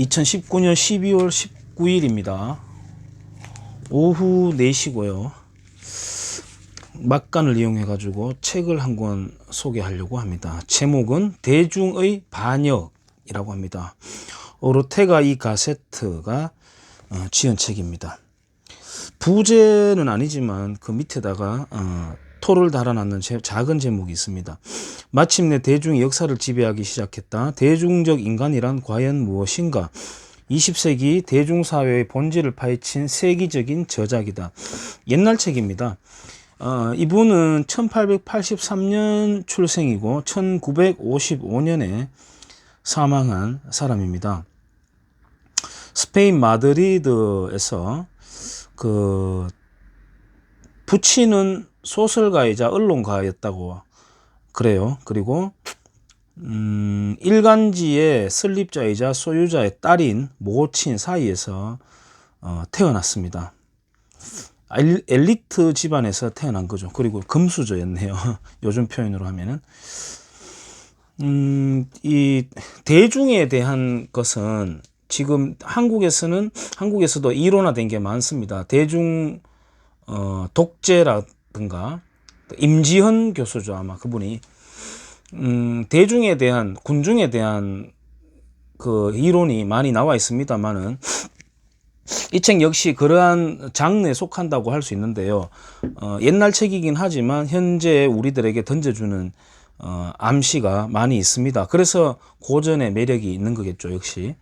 2019년 12월 19일입니다. 오후 4시고요. 막간을 이용해 가지고 책을 한 권 소개하려고 합니다. 제목은 대중의 반역이라고 합니다. 오르테가 이 가세트가 어, 지은 책입니다. 부제는 아니지만 그 밑에다가 어, 토를 달아놨는 제- 작은 제목이 있습니다. 마침내 대중이 역사를 지배하기 시작했다. 대중적 인간이란 과연 무엇인가? 20세기 대중사회의 본질을 파헤친 세기적인 저작이다. 옛날 책입니다. 어, 이분은 1883년 출생이고 1955년에 사망한 사람입니다. 스페인 마드리드에서 그 부친은 소설가이자 언론가였다고 그래요. 그리고 음, 일간지의 설립자이자 소유자의 딸인 모친 사이에서 어, 태어났습니다. 엘- 엘리트 집안에서 태어난 거죠. 그리고 금수저였네요. 요즘 표현으로 하면은. 음, 이 대중에 대한 것은 지금 한국에서는 한국에서도 이론화된 게 많습니다. 대중 어, 독재라 든가 또 임지현 교수죠 아마 그분이 음, 대중에 대한 군중에 대한 그 이론이 많이 나와 있습니다만은 이 책 역시 그러한 장르에 속한다고 할 수 있는데요. 어, 옛날 책이긴 하지만 현재 우리들에게 던져주는 어, 암시가 많이 있습니다. 그래서 고전의 매력이 있는 거겠죠, 역시.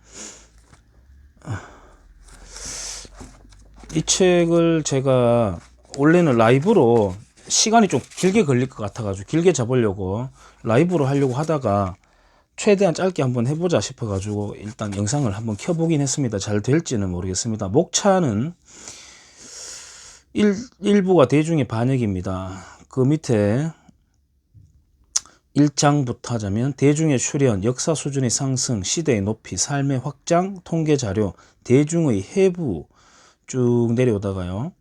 이 책을 제가 원래는 라이브로 시간이 좀 길게 걸릴 것 같아가지고 길게 잡으려고 라이브로 하려고 하다가 최대한 짧게 한번 해보자 싶어가지고 일단 영상을 한번 켜보긴 했습니다. 잘 될지는 모르겠습니다. 목차는 일, 일부가 대중의 반역입니다. 그 밑에 1장부터 하자면 대중의 출현, 역사 수준의 상승, 시대의 높이, 삶의 확장, 통계 자료, 대중의 해부 쭉 내려오다가요.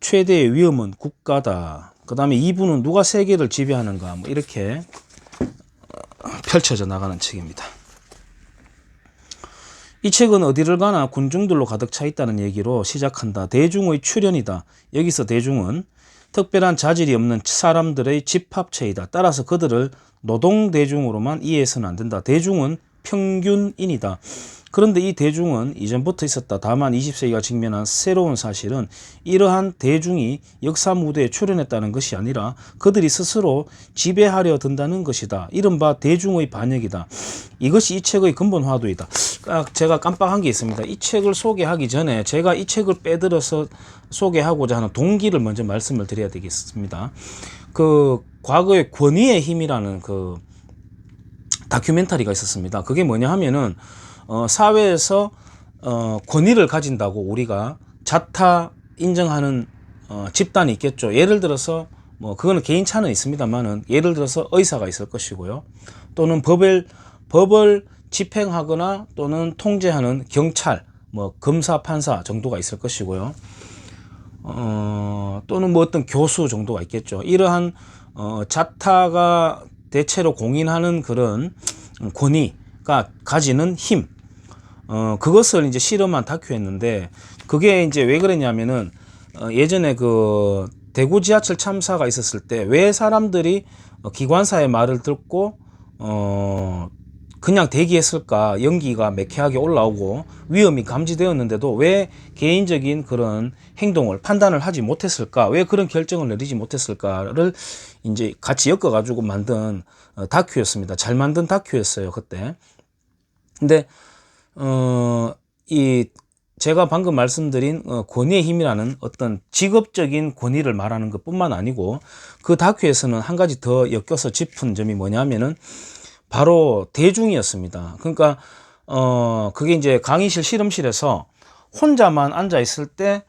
최대의 위험은 국가다. 그 다음에 2부는 누가 세계를 지배하는가 뭐 이렇게 펼쳐져 나가는 책입니다. 이 책은 어디를 가나 군중들로 가득 차 있다는 얘기로 시작한다. 대중의 출현이다. 여기서 대중은 특별한 자질이 없는 사람들의 집합체이다. 따라서 그들을 노동 대중으로만 이해해서는 안 된다. 대중은 평균인이다. 그런데 이 대중은 이전부터 있었다. 다만 20세기가 직면한 새로운 사실은 이러한 대중이 역사 무대에 출연했다는 것이 아니라 그들이 스스로 지배하려 든다는 것이다. 이른바 대중의 반역이다. 이것이 이 책의 근본 화두이다. 아, 제가 깜빡한 게 있습니다. 이 책을 소개하기 전에 제가 이 책을 빼들어서 소개하고자 하는 동기를 먼저 말씀을 드려야 되겠습니다. 그 과거의 권위의 힘이라는 그 다큐멘터리가 있었습니다. 그게 뭐냐 하면은 어, 사회에서 어, 권위를 가진다고 우리가 자타 인정하는 어, 집단이 있겠죠. 예를 들어서 뭐 그거는 개인 차는 있습니다만은 예를 들어서 의사가 있을 것이고요. 또는 법을 법을 집행하거나 또는 통제하는 경찰, 뭐 검사, 판사 정도가 있을 것이고요. 어, 또는 뭐 어떤 교수 정도가 있겠죠. 이러한 어, 자타가 대체로 공인하는 그런 권위가 가지는 힘, 어, 그것을 이제 실험한 다큐였는데 그게 이제 왜 그랬냐면은 어, 예전에 그 대구 지하철 참사가 있었을 때 왜 사람들이 어, 기관사의 말을 듣고 어 그냥 대기했을까 연기가 매캐하게 올라오고 위험이 감지되었는데도 왜 개인적인 그런 행동을 판단을 하지 못했을까? 왜 그런 결정을 내리지 못했을까를 이제 같이 엮어 가지고 만든 어, 다큐였습니다. 잘 만든 다큐였어요 그때. 근데 어, 이 제가 방금 말씀드린 어, 권위의 힘이라는 어떤 직업적인 권위를 말하는 것뿐만 아니고 그 다큐에서는 한 가지 더 엮여서 짚은 점이 뭐냐면은 바로 대중이었습니다. 그러니까 어 그게 이제 강의실 실험실에서 혼자만 앉아 있을 때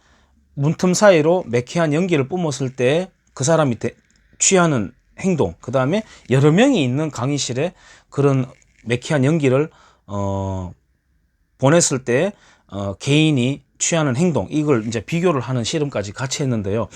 문틈 사이로 매캐한 연기를 뿜었을 때 그 사람이 대- 취하는 행동, 그 다음에 여러 명이 있는 강의실에 그런 매캐한 연기를 어 보냈을 때 어, 개인이 취하는 행동 이걸 이제 비교를 하는 실험까지 같이 했는데요.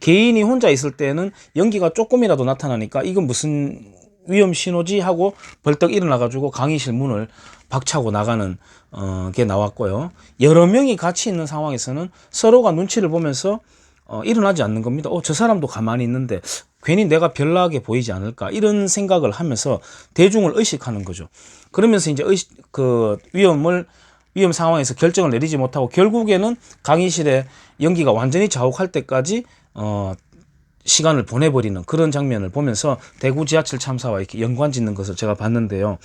개인이 혼자 있을 때는 연기가 조금이라도 나타나니까 이건 무슨 위험 신호지 하고 벌떡 일어나 가지고 강의실 문을 박차고 나가는 어, 게 나왔고요. 여러 명이 같이 있는 상황에서는 서로가 눈치를 보면서 어, 일어나지 않는 겁니다. 어, 저 사람도 가만히 있는데 괜히 내가 별나게 보이지 않을까 이런 생각을 하면서 대중을 의식하는 거죠. 그러면서 이제 의식, 그 위험을 위험 상황에서 결정을 내리지 못하고 결국에는 강의실에 연기가 완전히 자욱할 때까지 어, 시간을 보내버리는 그런 장면을 보면서 대구 지하철 참사와 이렇게 연관 짓는 것을 제가 봤는데요.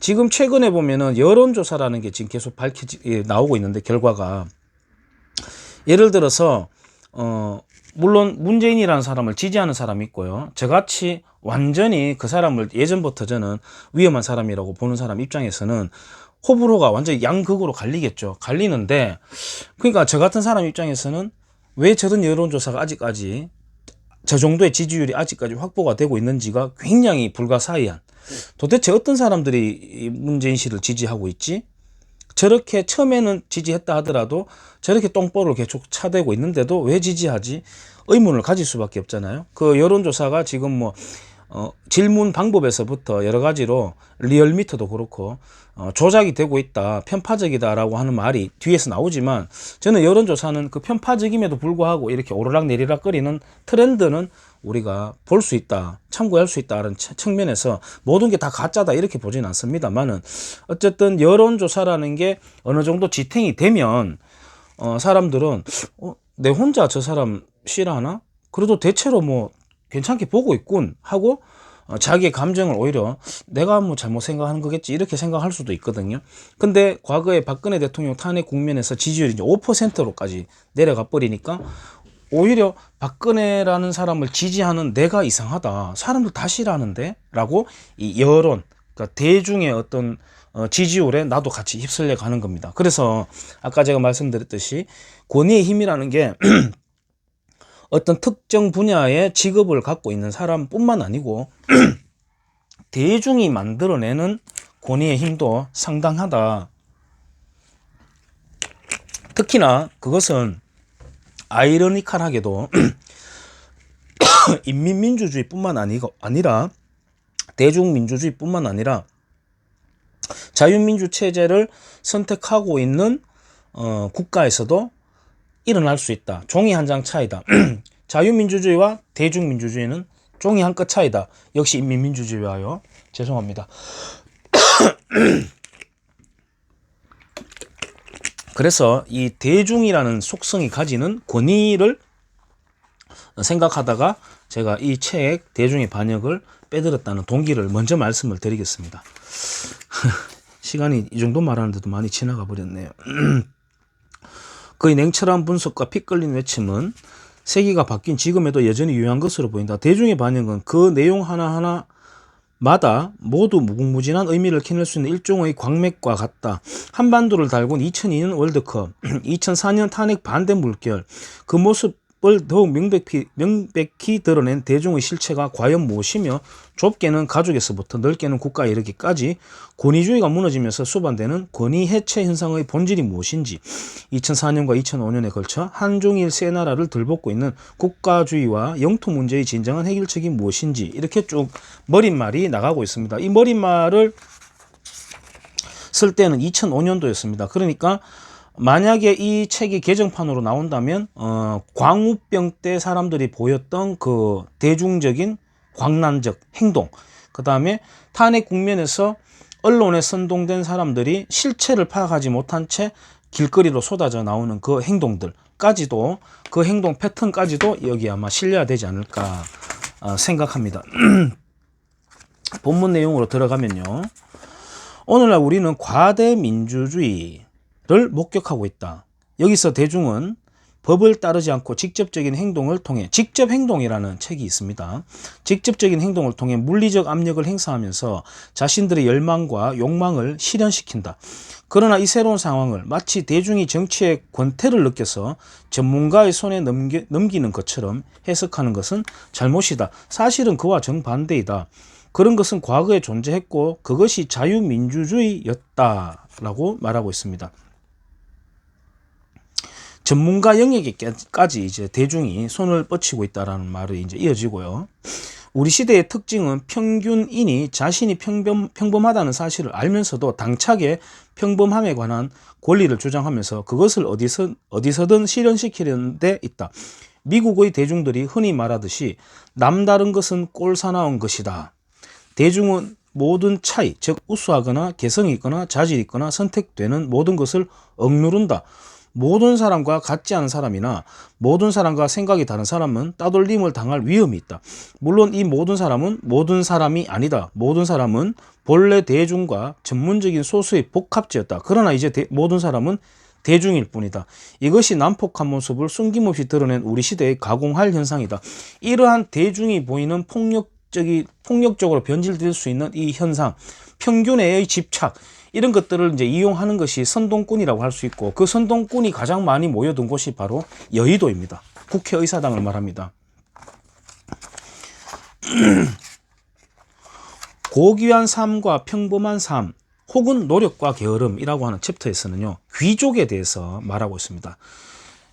지금 최근에 보면은 여론조사라는 게 지금 계속 밝혀지, 예, 나오고 있는데 결과가 예를 들어서 어 물론 문재인이라는 사람을 지지하는 사람이 있고요. 저같이 완전히 그 사람을 예전부터 저는 위험한 사람이라고 보는 사람 입장에서는 호불호가 완전히 양극으로 갈리겠죠. 갈리는데 그러니까 저 같은 사람 입장에서는 왜 저런 여론조사가 아직까지 저 정도의 지지율이 아직까지 확보가 되고 있는지가 굉장히 불가사의한 도대체 어떤 사람들이 이 문재인 씨를 지지하고 있지? 저렇게 처음에는 지지했다 하더라도 저렇게 똥볼을 계속 차대고 있는데도 왜 지지하지? 의문을 가질 수밖에 없잖아요. 그 여론조사가 지금 뭐 어, 질문 방법에서부터 여러 가지로 리얼미터도 그렇고 어, 조작이 되고 있다, 편파적이다라고 하는 말이 뒤에서 나오지만 저는 여론조사는 그 편파적임에도 불구하고 이렇게 오르락 내리락 거리는 트렌드는 우리가 볼 수 있다, 참고할 수 있다는 측면에서 모든 게 다 가짜다 이렇게 보지는 않습니다만은 어쨌든 여론조사라는 게 어느 정도 지탱이 되면 어, 사람들은 어, 내 혼자 저 사람 싫어하나? 그래도 대체로 뭐 괜찮게 보고 있군 하고 어, 자기의 감정을 오히려 내가 뭐 잘못 생각하는 거겠지 이렇게 생각할 수도 있거든요. 근데 과거에 박근혜 대통령 탄핵 국면에서 지지율이 이제 5%로까지 내려가 버리니까 오히려 박근혜라는 사람을 지지하는 내가 이상하다. 사람들 다 싫어하는데? 라고 이 여론, 그러니까 대중의 어떤 어, 지지율에 나도 같이 휩쓸려 가는 겁니다. 그래서 아까 제가 말씀드렸듯이 권위의 힘이라는 게 어떤 특정 분야의 직업을 갖고 있는 사람뿐만 아니고 대중이 만들어내는 권위의 힘도 상당하다. 특히나 그것은 아이러니컬하게도 인민민주주의뿐만 아니라 대중민주주의뿐만 아니라 자유민주 체제를 선택하고 있는 어, 국가에서도 일어날 수 있다. 종이 한 장 차이다. 자유민주주의와 대중민주주의는 종이 한 끗 차이다. 역시 인민민주주의와요. 죄송합니다. 그래서 이 대중이라는 속성이 가지는 권위를 생각하다가 제가 이 책 대중의 반역을 빼들었다는 동기를 먼저 말씀을 드리겠습니다. 시간이 이 정도 말하는데도 많이 지나가 버렸네요. 그의 냉철한 분석과 피 끌린 외침은 세기가 바뀐 지금에도 여전히 유효한 것으로 보인다. 대중의 반응은 그 내용 하나하나 마다 모두 무궁무진한 의미를 캐낼 수 있는 일종의 광맥과 같다. 한반도를 달군 2002년 월드컵, 2004년 탄핵 반대 물결, 그 모습 을 더욱 명백히, 명백히 드러낸 대중의 실체가 과연 무엇이며 좁게는 가족에서부터 넓게는 국가에 이르기까지 권위주의가 무너지면서 수반되는 권위 해체 현상의 본질이 무엇인지 2004년과 2005년에 걸쳐 한중일 세 나라를 들볶고 있는 국가주의와 영토 문제의 진정한 해결책이 무엇인지 이렇게 쭉 머릿말이 나가고 있습니다. 이 머릿말을 쓸 때는 2005년도였습니다. 그러니까 만약에 이 책이 개정판으로 나온다면 어, 광우병 때 사람들이 보였던 그 대중적인 광란적 행동, 그 다음에 탄핵 국면에서 언론에 선동된 사람들이 실체를 파악하지 못한 채 길거리로 쏟아져 나오는 그 행동들까지도 그 행동 패턴까지도 여기 아마 실려야 되지 않을까 어, 생각합니다. 본문 내용으로 들어가면요. 오늘날 우리는 과대 민주주의 를 목격하고 있다. 여기서 대중은 법을 따르지 않고 직접적인 행동을 통해 직접 행동이라는 책이 있습니다. 직접적인 행동을 통해 물리적 압력을 행사하면서 자신들의 열망과 욕망을 실현시킨다. 그러나 이 새로운 상황을 마치 대중이 정치의 권태를 느껴서 전문가의 손에 넘기, 넘기는 것처럼 해석하는 것은 잘못이다. 사실은 그와 정반대이다. 그런 것은 과거에 존재했고 그것이 자유민주주의였다라고 말하고 있습니다. 전문가 영역에까지 이제 대중이 손을 뻗치고 있다라는 말이 이제 이어지고요. 우리 시대의 특징은 평균인이 자신이 평범, 평범하다는 사실을 알면서도 당차게 평범함에 관한 권리를 주장하면서 그것을 어디서, 어디서든 실현시키려는 데 있다. 미국의 대중들이 흔히 말하듯이 남다른 것은 꼴사나운 것이다. 대중은 모든 차이, 즉 우수하거나 개성이 있거나 자질이 있거나 선택되는 모든 것을 억누른다. 모든 사람과 같지 않은 사람이나 모든 사람과 생각이 다른 사람은 따돌림을 당할 위험이 있다. 물론 이 모든 사람은 모든 사람이 아니다. 모든 사람은 본래 대중과 전문적인 소수의 복합체였다. 그러나 이제 대, 모든 사람은 대중일 뿐이다. 이것이 난폭한 모습을 숨김없이 드러낸 우리 시대의 가공할 현상이다. 이러한 대중이 보이는 폭력적이 폭력적으로 변질될 수 있는 이 현상, 평균의 집착 이런 것들을 이제 이용하는 것이 선동꾼이라고 할 수 있고 그 선동꾼이 가장 많이 모여든 곳이 바로 여의도입니다. 국회의사당을 말합니다. 고귀한 삶과 평범한 삶 혹은 노력과 게으름이라고 하는 챕터에서는요 귀족에 대해서 말하고 있습니다.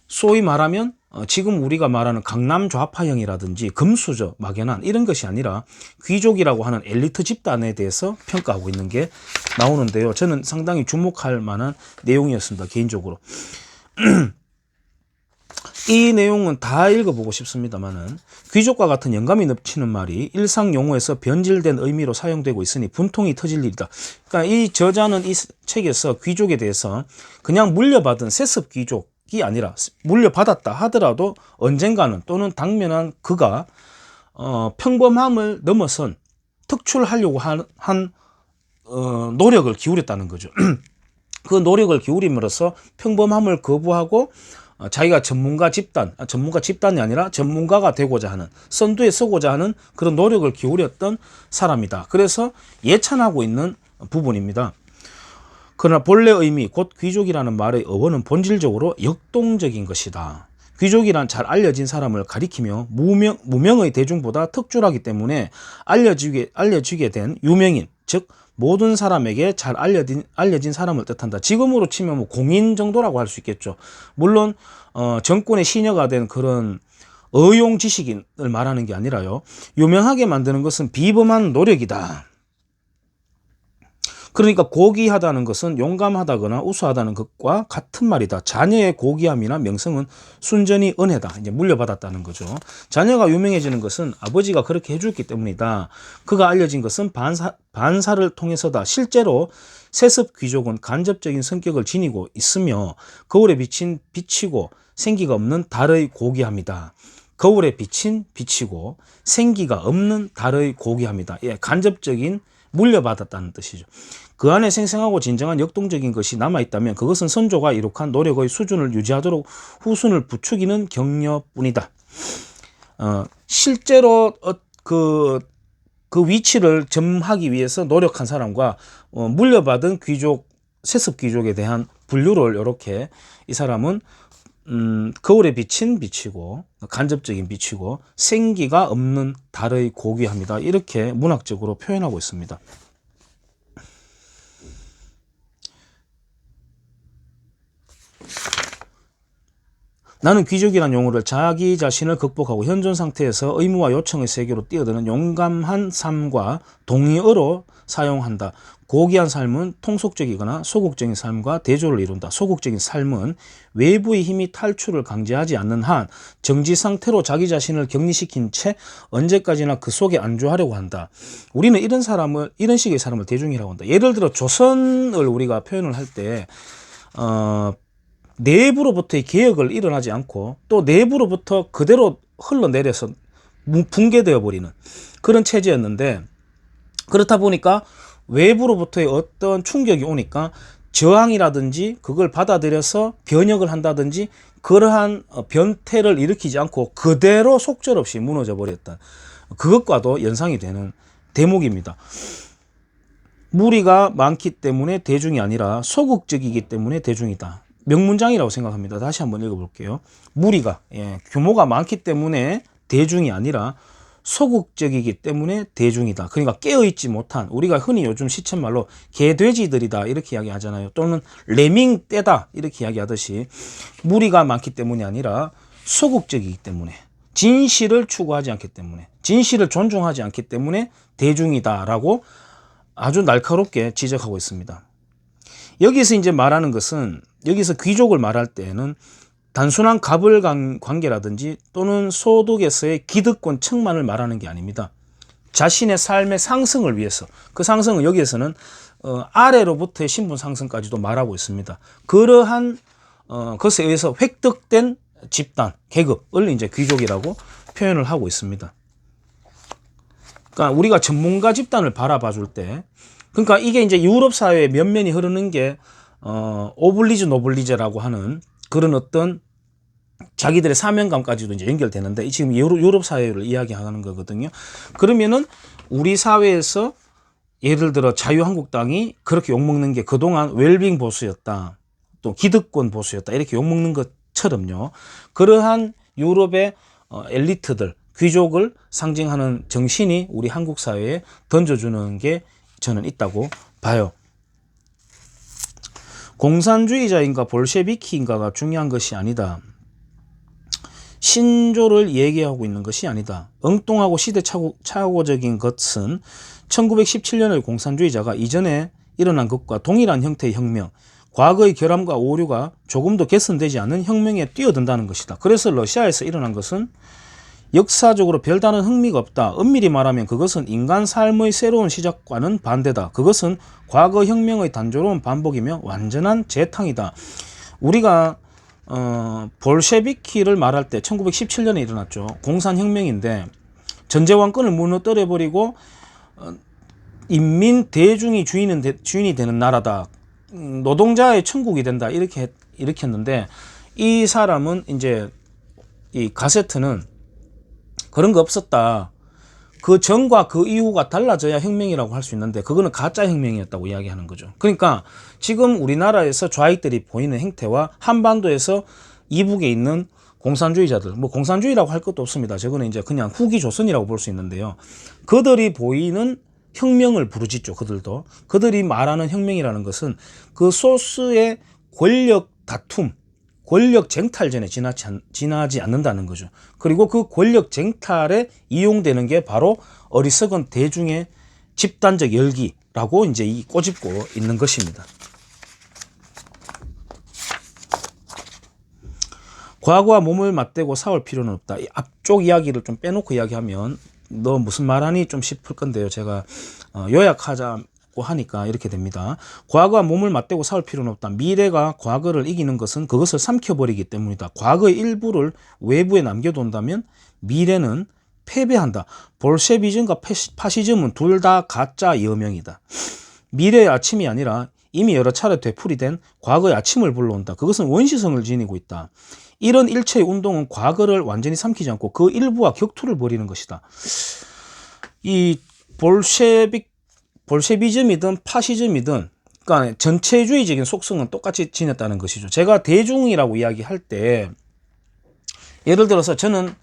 소위 말하면 어, 지금 우리가 말하는 강남 좌파형이라든지 금수저, 막연한 이런 것이 아니라 귀족이라고 하는 엘리트 집단에 대해서 평가하고 있는 게 나오는데요. 저는 상당히 주목할 만한 내용이었습니다. 개인적으로. 이 내용은 다 읽어보고 싶습니다만은 귀족과 같은 영감이 넘치는 말이 일상 용어에서 변질된 의미로 사용되고 있으니 분통이 터질 일이다. 그러니까 이 저자는 이 책에서 귀족에 대해서 그냥 물려받은 세습 귀족 이 아니라 물려받았다 하더라도 언젠가는 또는 당면한 그가 어, 평범함을 넘어선 특출하려고 한, 한 어, 노력을 기울였다는 거죠. 그 노력을 기울임으로써 평범함을 거부하고 어, 자기가 전문가 집단, 아, 전문가 집단이 아니라 전문가가 되고자 하는 선두에 서고자 하는 그런 노력을 기울였던 사람이다. 그래서 예찬하고 있는 부분입니다. 그러나 본래 의미, 곧 귀족이라는 말의 어원은 본질적으로 역동적인 것이다. 귀족이란 잘 알려진 사람을 가리키며 무명, 무명의 대중보다 특출하기 때문에 알려지게, 알려지게 된 유명인, 즉 모든 사람에게 잘 알려진, 알려진 사람을 뜻한다. 지금으로 치면 뭐 공인 정도라고 할 수 있겠죠. 물론 어, 정권의 시녀가 된 그런 어용 지식인을 말하는 게 아니라요. 유명하게 만드는 것은 비범한 노력이다. 그러니까 고귀하다는 것은 용감하다거나 우수하다는 것과 같은 말이다. 자녀의 고귀함이나 명성은 순전히 은혜다. 이제 물려받았다는 거죠. 자녀가 유명해지는 것은 아버지가 그렇게 해줬기 때문이다. 그가 알려진 것은 반사, 반사를 통해서다. 실제로 세습 귀족은 간접적인 성격을 지니고 있으며 거울에 비친 비치고 생기가 없는 달의 고귀함이다. 거울에 비친 비치고 생기가 없는 달의 고귀함이다. 예, 간접적인 물려받았다는 뜻이죠. 그 안에 생생하고 진정한 역동적인 것이 남아있다면 그것은 선조가 이룩한 노력의 수준을 유지하도록 후순을 부추기는 격려뿐이다. 어, 실제로 어, 그, 그 위치를 점하기 위해서 노력한 사람과 어, 물려받은 귀족, 세습 귀족에 대한 분류를 이렇게 이 사람은 음, 거울에 비친 빛이고 간접적인 빛이고 생기가 없는 달의 고귀합니다. 이렇게 문학적으로 표현하고 있습니다. 나는 귀족이란 용어를 자기 자신을 극복하고 현존 상태에서 의무와 요청의 세계로 뛰어드는 용감한 삶과 동의어로 사용한다. 고귀한 삶은 통속적이거나 소극적인 삶과 대조를 이룬다. 소극적인 삶은 외부의 힘이 탈출을 강제하지 않는 한 정지 상태로 자기 자신을 격리시킨 채 언제까지나 그 속에 안주하려고 한다. 우리는 이런 사람을 이런 식의 사람을 대중이라고 한다. 예를 들어 조선을 우리가 표현을 할때 어, 내부로부터의 개혁을 일어나지 않고 또 내부로부터 그대로 흘러내려서 붕괴되어 버리는 그런 체제였는데 그렇다 보니까 외부로부터의 어떤 충격이 오니까 저항이라든지 그걸 받아들여서 변혁을 한다든지 그러한 어, 변태를 일으키지 않고 그대로 속절없이 무너져 버렸던 그것과도 연상이 되는 대목입니다. 무리가 많기 때문에 대중이 아니라 소극적이기 때문에 대중이다. 명문장이라고 생각합니다. 다시 한번 읽어볼게요. 무리가 예, 규모가 많기 때문에 대중이 아니라 소극적이기 때문에 대중이다. 그러니까 깨어있지 못한 우리가 흔히 요즘 시쳇말로 개돼지들이다 이렇게 이야기하잖아요. 또는 레밍 떼다 이렇게 이야기하듯이 무리가 많기 때문이 아니라 소극적이기 때문에 진실을 추구하지 않기 때문에 진실을 존중하지 않기 때문에 대중이다라고 아주 날카롭게 지적하고 있습니다. 여기서 이제 말하는 것은 여기서 귀족을 말할 때는 단순한 갑을 관- 관계라든지 또는 소득에서의 기득권 측만을 말하는 게 아닙니다. 자신의 삶의 상승을 위해서 그 상승은 여기에서는 어, 아래로부터의 신분 상승까지도 말하고 있습니다. 그러한 어, 것에 의해서 획득된 집단 계급을 이제 귀족이라고 표현을 하고 있습니다. 그러니까 우리가 전문가 집단을 바라봐 줄 때, 그러니까 이게 이제 유럽 사회의 면면이 흐르는 게 어, 오블리즈 노블리제라고 하는 그런 어떤 자기들의 사명감까지도 이제 연결되는데 이 지금 유럽, 유럽 사회를 이야기하는 거거든요. 그러면은 우리 사회에서 예를 들어 자유한국당이 그렇게 욕먹는 게 그동안 웰빙 보수였다. 또 기득권 보수였다. 이렇게 욕먹는 것처럼요. 그러한 유럽의 어, 엘리트들, 귀족을 상징하는 정신이 우리 한국 사회에 던져주는 게 저는 있다고 봐요. 공산주의자인가 볼셰비키인가가 중요한 것이 아니다. 신조를 얘기하고 있는 것이 아니다. 엉뚱하고 시대착오적인 것은 1917년의 공산주의자가 이전에 일어난 것과 동일한 형태의 혁명, 과거의 결함과 오류가 조금도 개선되지 않은 혁명에 뛰어든다는 것이다. 그래서 러시아에서 일어난 것은 역사적으로 별다른 흥미가 없다. 엄밀히 말하면 그것은 인간 삶의 새로운 시작과는 반대다. 그것은 과거 혁명의 단조로운 반복이며 완전한 재탕이다. 우리가 어, 볼셰비키를 말할 때 1917년에 일어났죠. 공산혁명인데 전제왕권을 무너뜨려 버리고 어, 인민 대중이 주인은 되, 주인이 되는 나라다. 음, 노동자의 천국이 된다. 이렇게 했- 일으켰는데 이 사람은 이제 이 가세트는 그런 거 없었다. 그 전과 그 이후가 달라져야 혁명이라고 할 수 있는데 그거는 가짜 혁명이었다고 이야기하는 거죠. 그러니까 지금 우리나라에서 좌익들이 보이는 행태와 한반도에서 이북에 있는 공산주의자들, 뭐 공산주의라고 할 것도 없습니다. 저거는 이제 그냥 후기 조선이라고 볼 수 있는데요. 그들이 보이는 혁명을 부르짖죠. 그들도 그들이 말하는 혁명이라는 것은 그 소스의 권력 다툼, 권력 쟁탈전에 지나지, 않, 지나지 않는다는 거죠. 그리고 그 권력 쟁탈에 이용되는 게 바로 어리석은 대중의 집단적 열기라고 이제 이 꼬집고 있는 것입니다. 과거와 몸을 맞대고 싸울 필요는 없다. 이 앞쪽 이야기를 좀 빼놓고 이야기하면 너 무슨 말하니 좀 싶을 건데요. 제가 어, 요약하자고 하니까 이렇게 됩니다. 과거와 몸을 맞대고 싸울 필요는 없다. 미래가 과거를 이기는 것은 그것을 삼켜버리기 때문이다. 과거의 일부를 외부에 남겨둔다면 미래는 패배한다. 볼셰비즘과 파시즘은 둘 다 가짜 여명이다. 미래의 아침이 아니라 이미 여러 차례 되풀이된 과거의 아침을 불러온다. 그것은 원시성을 지니고 있다. 이런 일체의 운동은 과거를 완전히 삼키지 않고 그 일부와 격투를 벌이는 것이다. 이 볼셰비 볼셰비즘이든 파시즘이든 그러니까 전체주의적인 속성은 똑같이 지녔다는 것이죠. 제가 대중이라고 이야기할 때 예를 들어서 저는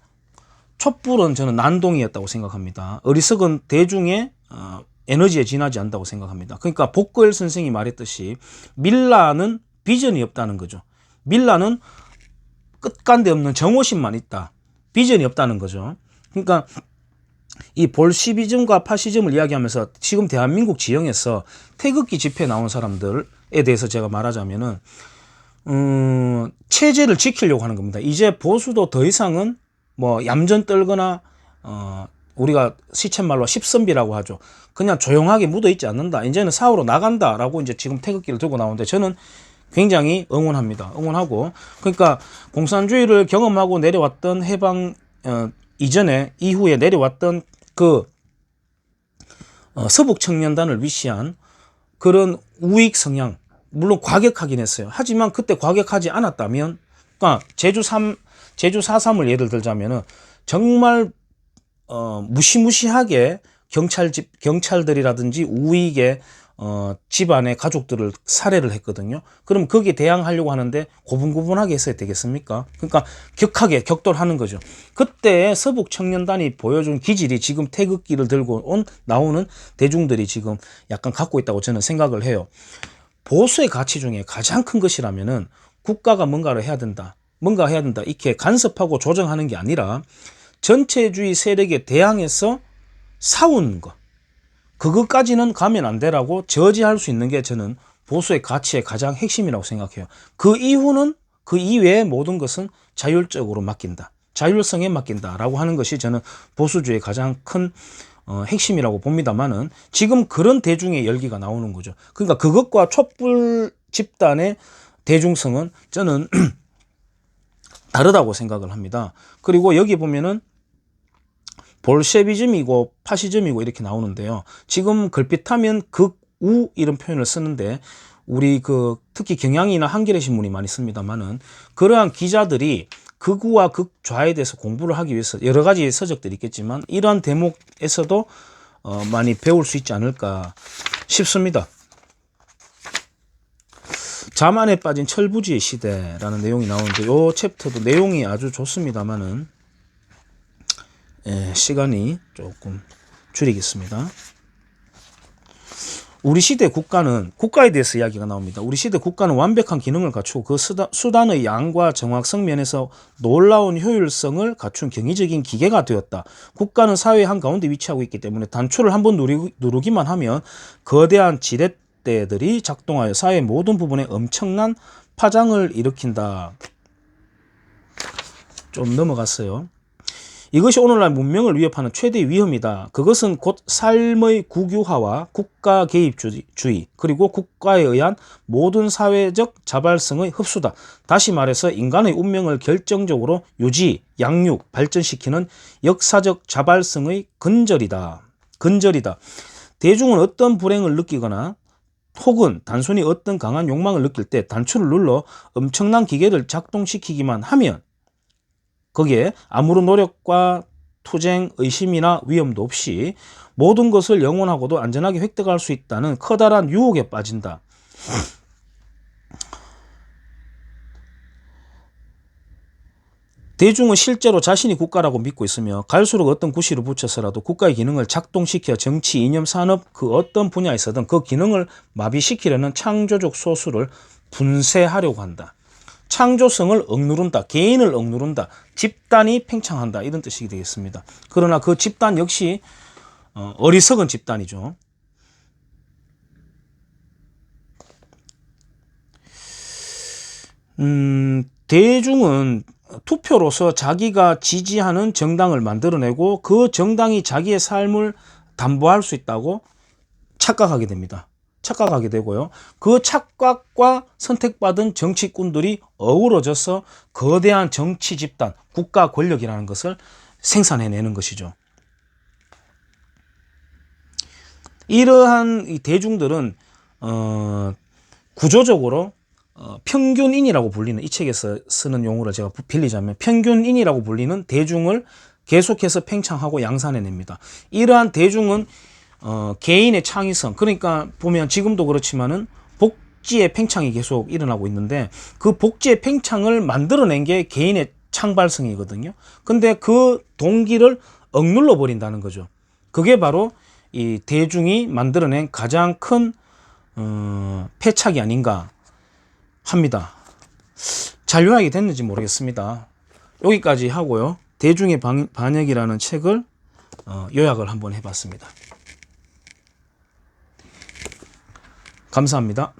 촛불은 저는 난동이었다고 생각합니다. 어리석은 대중의 어, 에너지에 지나지 않는다고 생각합니다. 그러니까 복걸 선생이 말했듯이 밀라는 비전이 없다는 거죠. 밀라는 끝간데 없는 정오심만 있다. 비전이 없다는 거죠. 그러니까 이 볼시비즘과 파시즘을 이야기하면서 지금 대한민국 지형에서 태극기 집회 나온 사람들에 대해서 제가 말하자면은 음, 체제를 지키려고 하는 겁니다. 이제 보수도 더 이상은 뭐 얌전 떨거나 어, 우리가 시쳇말로 십선비라고 하죠. 그냥 조용하게 묻어 있지 않는다. 이제는 사후로 나간다라고 이제 지금 태극기를 들고 나오는데 저는 굉장히 응원합니다. 응원하고 그러니까 공산주의를 경험하고 내려왔던 해방 어, 이전에 이후에 내려왔던 그 어, 서북 청년단을 위시한 그런 우익 성향 물론 과격하긴 했어요. 하지만 그때 과격하지 않았다면 그러니까 제주 3 제주 4.3을 예를 들자면은 정말 어, 무시무시하게 경찰 집 경찰들이라든지 우익의 어, 집안의 가족들을 살해를 했거든요. 그럼 거기에 대항하려고 하는데 고분고분하게 했어야 되겠습니까? 그러니까 격하게 격돌하는 거죠. 그때 서북 청년단이 보여준 기질이 지금 태극기를 들고 온 나오는 대중들이 지금 약간 갖고 있다고 저는 생각을 해요. 보수의 가치 중에 가장 큰 것이라면은 국가가 뭔가를 해야 된다. 뭔가 해야 된다. 이렇게 간섭하고 조정하는 게 아니라 전체주의 세력에 대항해서 싸우는 거. 그것까지는 가면 안 되라고 저지할 수 있는 게 저는 보수의 가치의 가장 핵심이라고 생각해요. 그 이후는 그 이외의 모든 것은 자율적으로 맡긴다. 자율성에 맡긴다라고 하는 것이 저는 보수주의 가장 큰 어, 핵심이라고 봅니다만은 지금 그런 대중의 열기가 나오는 거죠. 그러니까 그것과 촛불 집단의 대중성은 저는 다르다고 생각을 합니다. 그리고 여기 보면은 볼셰비즘이고 파시즘이고 이렇게 나오는데요. 지금 글빛하면 극우 이런 표현을 쓰는데 우리 그 특히 경향이나 한겨레 신문이 많이 씁니다만은 그러한 기자들이 극우와 극좌에 대해서 공부를 하기 위해서 여러 가지 서적들이 있겠지만 이러한 대목에서도 어, 많이 배울 수 있지 않을까 싶습니다. 자만에 빠진 철부지의 시대라는 내용이 나오는데 이 챕터도 내용이 아주 좋습니다만은 예, 시간이 조금 줄이겠습니다. 우리 시대 국가는 국가에 대해서 이야기가 나옵니다. 우리 시대 국가는 완벽한 기능을 갖추고 그 수단, 수단의 양과 정확성 면에서 놀라운 효율성을 갖춘 경이적인 기계가 되었다. 국가는 사회의 한가운데 위치하고 있기 때문에 단추를 한번 누르기만 하면 거대한 지렛대들이 작동하여 사회 모든 부분에 엄청난 파장을 일으킨다. 좀 넘어갔어요. 이것이 오늘날 문명을 위협하는 최대의 위험이다. 그것은 곧 삶의 국유화와 국가 개입주의, 그리고 국가에 의한 모든 사회적 자발성의 흡수다. 다시 말해서 인간의 운명을 결정적으로 유지, 양육, 발전시키는 역사적 자발성의 근절이다. 근절이다. 대중은 어떤 불행을 느끼거나 혹은 단순히 어떤 강한 욕망을 느낄 때 단추를 눌러 엄청난 기계를 작동시키기만 하면 거기에 아무런 노력과 투쟁, 의심이나 위험도 없이 모든 것을 영원하고도 안전하게 획득할 수 있다는 커다란 유혹에 빠진다. 대중은 실제로 자신이 국가라고 믿고 있으며 갈수록 어떤 구실을 붙여서라도 국가의 기능을 작동시켜 정치, 이념, 산업 그 어떤 분야에서든 그 기능을 마비시키려는 창조적 소수를 분쇄하려고 한다. 창조성을 억누른다. 개인을 억누른다. 집단이 팽창한다. 이런 뜻이 되겠습니다. 그러나 그 집단 역시 어, 어리석은 집단이죠. 음, 대중은 투표로서 자기가 지지하는 정당을 만들어내고 그 정당이 자기의 삶을 담보할 수 있다고 착각하게 됩니다. 착각하게 되고요. 그 착각과 선택받은 정치꾼들이 어우러져서 거대한 정치 집단, 국가 권력이라는 것을 생산해내는 것이죠. 이러한 대중들은 어, 구조적으로 어, 평균인이라고 불리는 이 책에서 쓰는 용어를 제가 빌리자면 평균인이라고 불리는 대중을 계속해서 팽창하고 양산해냅니다. 이러한 대중은 어, 개인의 창의성 그러니까 보면 지금도 그렇지만은 복지의 팽창이 계속 일어나고 있는데 그 복지의 팽창을 만들어낸 게 개인의 창발성이거든요. 근데 그 동기를 억눌러 버린다는 거죠. 그게 바로 이 대중이 만들어낸 가장 큰 어, 패착이 아닌가 합니다. 잘 요약이 됐는지 모르겠습니다. 여기까지 하고요. 대중의 방, 반역이라는 책을 어, 요약을 한번 해봤습니다. 감사합니다.